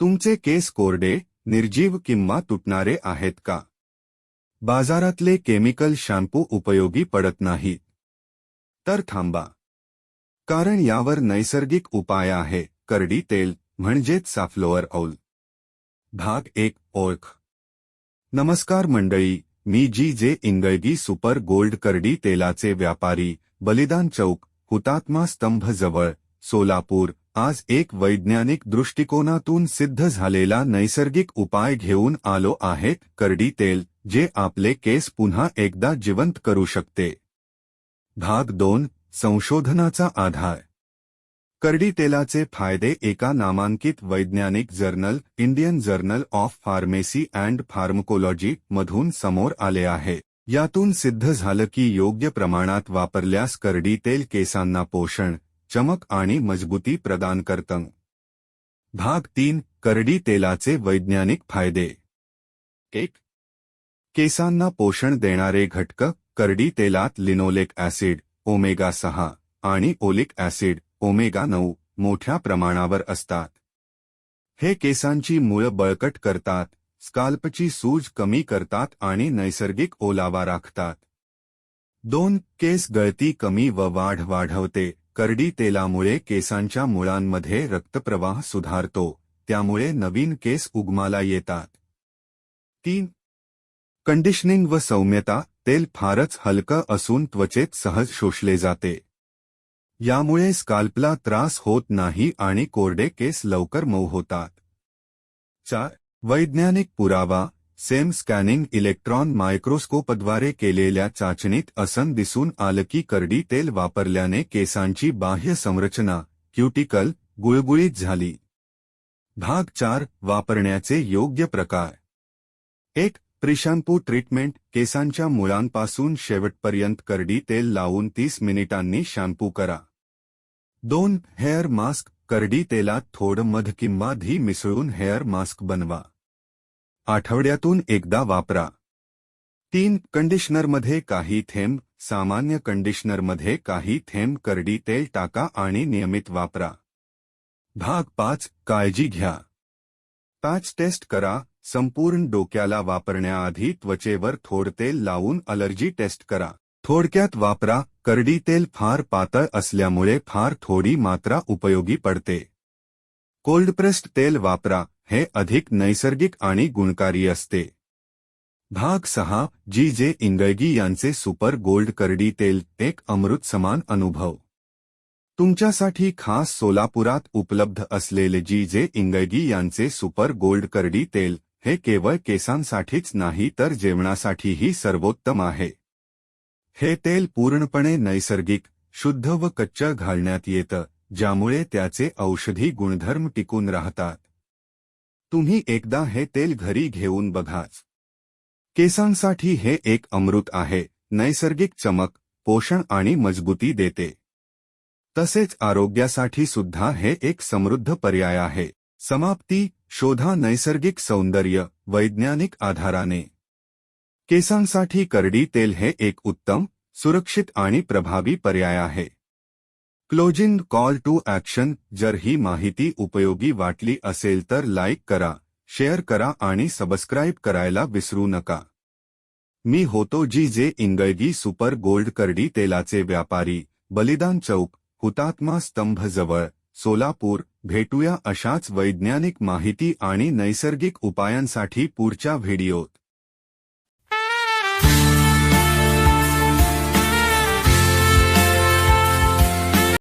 तुमचे केस कोरडे निर्जीव किंवा तुटणारे आहेत का? बाजारातले केमिकल शॅम्पू उपयोगी पडत नाहीत. तर थांबा. कारण यावर नैसर्गिक उपाय आहे करडी तेल म्हणजेच साफ्लोअर औल. भाग एक ओळख. नमस्कार मंडळी मी जी जे इंगळगी सुपर गोल्ड करडी तेलाचे व्यापारी बलिदान चौक हुतात्मा स्तंभ जवळ सोलापूर आज एक वैज्ञानिक दृष्टिकोनातून सिद्ध झालेला नैसर्गिक उपाय घेऊन आलो आहेत करडी तेल जे आपले केस पुन्हा एकदा जिवंत करू शकते. भाग दोन संशोधनाचा आधार. करडी तेलाचे फायदे एका नामांकित वैज्ञानिक journal Indian journal of pharmacy and pharmacology मधून समोर आले आहे. यातून सिद्ध झालं की योग्य प्रमाणात वापरल्यास करडी तेल केसांना पोषण चमक आणि मजबूती प्रदान करतं. भाग तीन करडी तेलाचे वैज्ञानिक फायदे. एक. केसांना पोषण देणारे घटक करडी तेलात लिनोलेक ऍसिड ओमेगा सहा आणि ओलिक ऍसिड ओमेगा नऊ मोठ्या प्रमाणावर असतात. हे केसांची मुळं बळकट करतात स्काल्पची सूज कमी करतात आणि नैसर्गिक ओलावा राखतात. दोन. केस गळती कमी व वाढ वाढवते. करडी तेलामुळे केसांच्या मुळांमध्ये रक्तप्रवाह सुधारतो त्यामुळे नवीन केस उगमाला येतात. तीन. कंडिशनिंग व सौम्यता तेल फारच हलकं असून त्वचेत सहज शोषले जाते. यामुळे स्काल्पला त्रास होत नाही आणि कोरडे केस लवकर मऊ होतात. चार. वैज्ञानिक पुरावा सेम स्कॅनिंग इलेक्ट्रॉन मायक्रोस्कोपद्वारे केलेल्या चाचणीत असं दिसून आलं की करडी तेल वापरल्याने केसांची बाह्य संरचना, क्युटिकल, गुळगुळीत झाली. भाग चार, वापरण्याचे योग्य प्रकार. एक प्रिशॅम्पू ट्रीटमेंट, केसांच्या मुळांपासून शेवटपर्यंत करडी तेल लावून तीस मिनिटांनी शॅम्पू करा. दोन, हेअर मास्क, करडी तेलात थोडं मध किंवा धी मिसळून हेअर मास्क बनवा. आठवड्यातून एकदा वापरा. तीन कंडिशनरमध्ये काही थेंब, सामान्य कंडिशनरमध्ये काही थेंब करडी तेल टाका आणि नियमित वापरा. भाग पाच, काळजी घ्या. पॅच टेस्ट करा, संपूर्ण डोक्याला वापरण्याआधी त्वचेवर थोड तेल लावून अलर्जी टेस्ट करा. थोडक्यात वापरा, करडी तेल फार पातळ असल्यामुळे फार थोडी मात्रा उपयोगी पडते. कोल्ड प्रेस्ड तेल वापरा हे अधिक नैसर्गिक आणि गुणकारी असते. भाग सहा जी जे इंगळगी यांचे सुपर गोल्ड करडी तेल एक अमृत समान अनुभव. तुमच्यासाठी खास सोलापुरात उपलब्ध असलेले जी जे इंगळगी यांचे सुपर गोल्ड करडी तेल हे केवळ केसांसाठीच नाही तर जेवणासाठीही सर्वोत्तम आहे. हे तेल पूर्णपणे नैसर्गिक शुद्ध व कच्च घालण्यात येतं ज्यामुळे त्याचे औषधी गुणधर्म टिकून राहतात. तुम्ही एकदा हे तेल घरी घेऊन बघाच केसांसाठी हे एक अमृत आहे, नैसर्गिक चमक, पोषण आणि मजबूती देते. तसेच आरोग्यासाठी सुद्धा हे एक समृद्ध पर्याय आहे. समाप्ती, शोधा नैसर्गिक सौंदर्य, वैज्ञानिक आधाराने. केसांसाठी करडी तेल हे एक उत्तम, सुरक्षित आणि प्रभावी पर्याय आहे. क्लोजिंग कॉल टू ॲक्शन जर ही माहिती उपयोगी वाटली असेल तर लाईक करा शेअर करा आणि सबस्क्राईब करायला विसरू नका. मी होतो जी जे इंगळगी सुपर गोल्ड करडी तेलाचे व्यापारी बलिदान चौक हुतात्मा स्तंभ जवळ सोलापूर भेटूया अशाच वैज्ञानिक माहिती आणि नैसर्गिक उपायांसाठी पुढच्या व्हिडिओत.